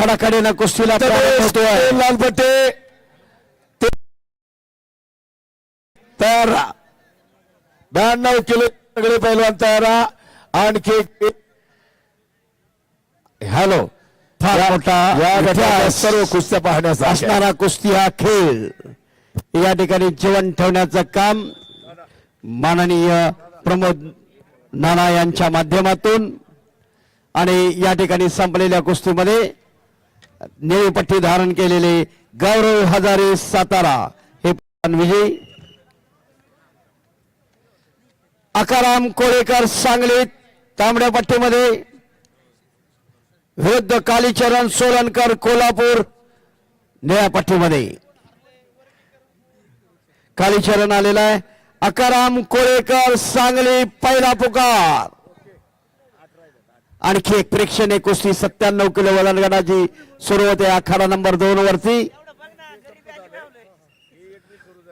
खडाखडीनं कुस्तीला लालपट्टे. तयार ब्याण्णव किलो सगळे पैलवान तयार आणखी हॅलो. फार मोठा या सर्व कुस्त्या पाहण्यासाठी. असणारा कुस्ती हा खेळ. या ठिकाणी जीवन ठेवण्याचं काम माननीय प्रमोद नाना यांच्या माध्यमातून आणि या ठिकाणी संपलेल्या कुस्तीमध्ये निळी पट्टी धारण केलेले गौरव हजारे सातारा. हे विजयी. अकाराम कोळेकर सांगली तांबड्या पट्टीमध्ये. विरुद्ध कालीचरण सोलनकर कोल्हापूर निळ्या पट्टीमध्ये. कालीचरण आलेला आहे. अकाराम कोळेकर सांगली पहिला पुकार. आणखी एक प्रेक्षणीय कुस्ती सत्त्याण्णव किलो वलनगडाची सुरुवात आहे आखाडा नंबर दोन वरती.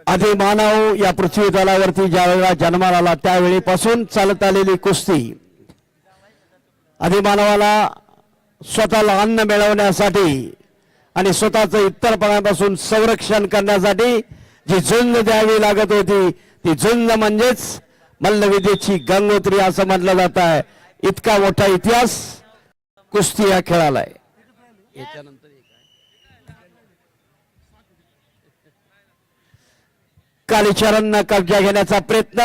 आधी मानव या पृथ्वी तलावरती ज्या वेळेला जन्माला आला त्यावेळीपासून चालत आलेली कुस्ती. आधी मानवाला स्वतःला अन्न मिळवण्यासाठी आणि स्वतःचं इतरपणापासून संरक्षण करण्यासाठी जी झुंज द्यावी लागत होती ती झुंज म्हणजेच मल्लविद्येची गंगोत्री असं म्हटलं जात आहे. इतका मोठा इतिहास कुस्ती या खेळाला आहे कालीचरण कब्जा घेण्याचा प्रयत्न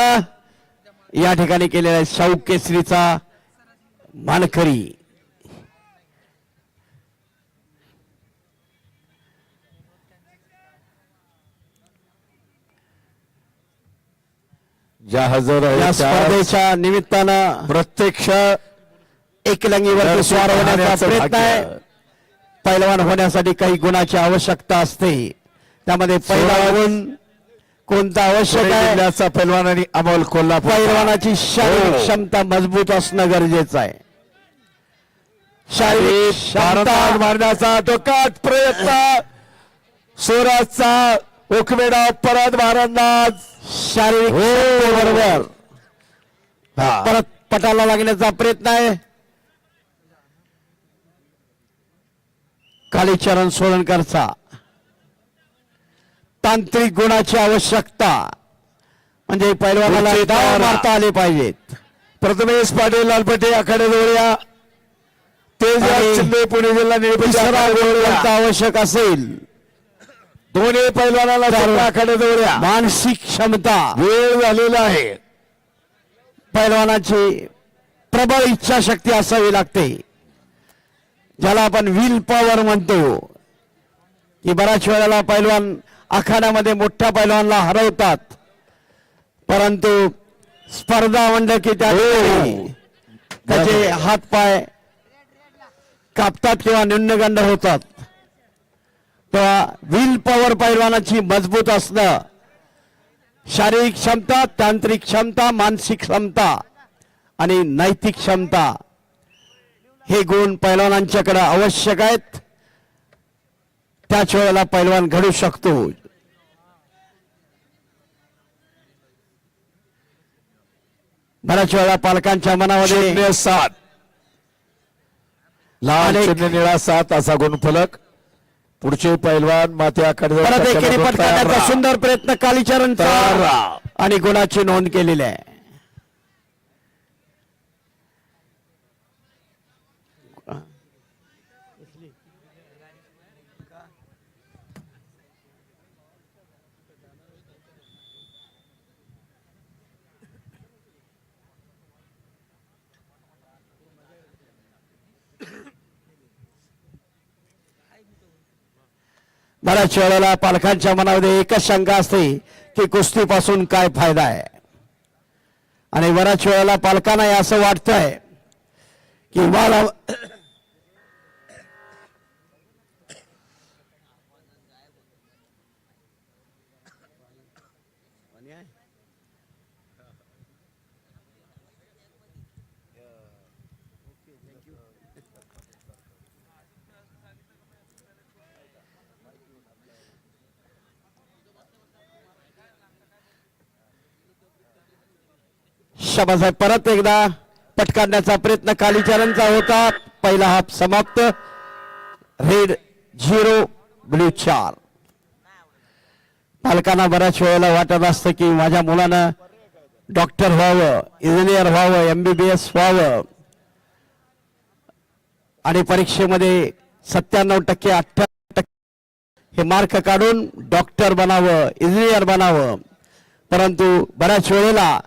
या ठिकाणी केलेला आहे. शाहू केसरीचा मानकरी. ज्या हजर या स्पर्धेच्या निमित्तानं प्रत्यक्ष एकलंगीवर स्वार होण्याचा प्रयत्न आहे. पैलवान होण्यासाठी काही गुणाची आवश्यकता असते. त्यामध्ये पहिला गुण कोणता आवश्यक आहे? पैलवान आणि अमोल कोल्हापूर पैलवानाची शारीरिक हो. क्षमता मजबूत असणं गरजेचं आहे. शारीरिक मारण्याचा टोकाट प्रयत्न. स्वराजचा उकमेडा परत भारंदाज शारीरिक बरोबर. परत पटाला लागण्याचा प्रयत्न आहे. कालीचरण सोलनकरचा तांत्रिक गुणाची आवश्यकता. म्हणजे पैलवानाला तारा. मारता आले पाहिजेत. प्रथमेश पाटील लालपटे आखाडे जोड्या. आणि शिंदे पुणे जिल्हा आवश्यक असेल. दोन्ही पैलवानाला जोड्या मानसिक क्षमता वेळ झालेला आहे. पैलवानाची प्रबळ इच्छाशक्ती असावी लागते. ज्याला आपण व्हील पॉवर म्हणतो. की बऱ्याच वेळेला पैलवान आखाड्यामध्ये मोठ्या पैलवानला हरवतात. परंतु स्पर्धा म्हणलं की त्या ठिकाणी त्याचे हात पाय कापतात किंवा न्यूनगंड होतात. तेव्हा व्हील पॉवर पैलवानाची मजबूत असणं. शारीरिक क्षमता तांत्रिक क्षमता मानसिक क्षमता आणि नैतिक क्षमता हे गुण पैलवानांच्याकडे आवश्यक आहेत. त्याच वेळेला पैलवान घडू शकतो. बऱ्याच वेळा पालकांच्या मनामध्ये सात. शून्य निळा सात असा गुणफलक. पुढचे पैलवान माते आखाडे परत एकेरी पट काढण्याचा सुंदर प्रयत्न राहा. आणि गुणाची नोंद केलेली आहे. बऱ्याच वेळेला पालकांच्या मनामध्ये एकच शंका असते की कुस्तीपासून काय फायदा आहे. आणि बऱ्याच वेळेला पालकांना असं वाटतंय की मला शबासाहेब. परत एकदा पटकारण्याचा प्रयत्न कालीचरणचा होता. पहिला हाफ समाप्त. रेड झिरो ब्ल्यू चार. पालकांना बऱ्याच वेळेला वाटत असतं की माझ्या मुलानं डॉक्टर व्हावं इंजिनियर व्हावं एमबीबीएस व्हावं. आणि परीक्षेमध्ये सत्त्याण्णव टक्के अठ्ठ्याण्णव टक्के हे मार्क काढून डॉक्टर बनावं इंजिनियर बनावं. परंतु बऱ्याच वेळेला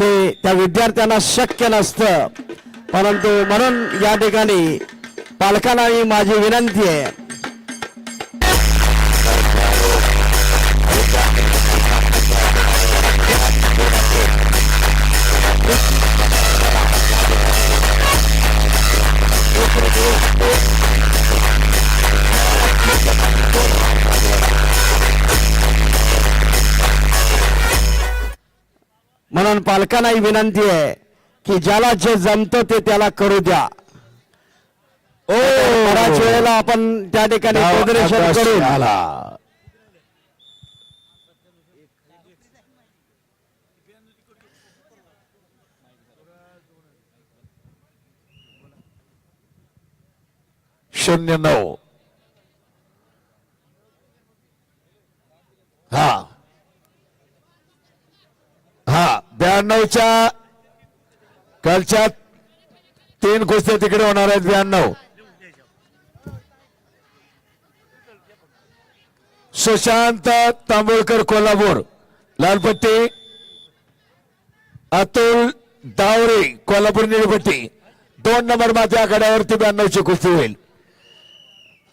ते त्या विद्यार्थ्यांना शक्य नसतं. परंतु म्हणून या ठिकाणी पालकांना ही माझी विनंती आहे. म्हणून पालकांना ही विनंती आहे की ज्याला जे जमतं ते त्याला करू द्या. ओ! बऱ्याच वेळेला आपण त्या ठिकाणी करून. शून्य नऊ हा हा ब्याण्णवच्या कालच्या तीन कुस्त्या तिकडे होणार आहेत ब्याण्णव. सुशांत तांबोळकर कोल्हापूर लालपट्टी अतुल दावरे कोल्हापूर निळपट्टी. दोन नंबर माझ्या आघाड्यावरती ब्याण्णवची कुस्ती होईल.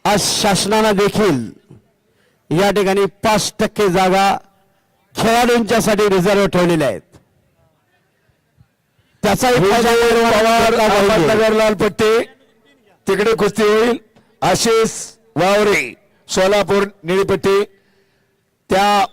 आज शासनानं देखील या ठिकाणी पाच टक्के जागा खेळाडूंच्यासाठी रिझर्व्ह ठेवलेल्या आहेत. त्याचाही पवार लालपट्टी तिकडे कुस्ती होईल. आशिष वावरे सोलापूर निळपट्टी त्या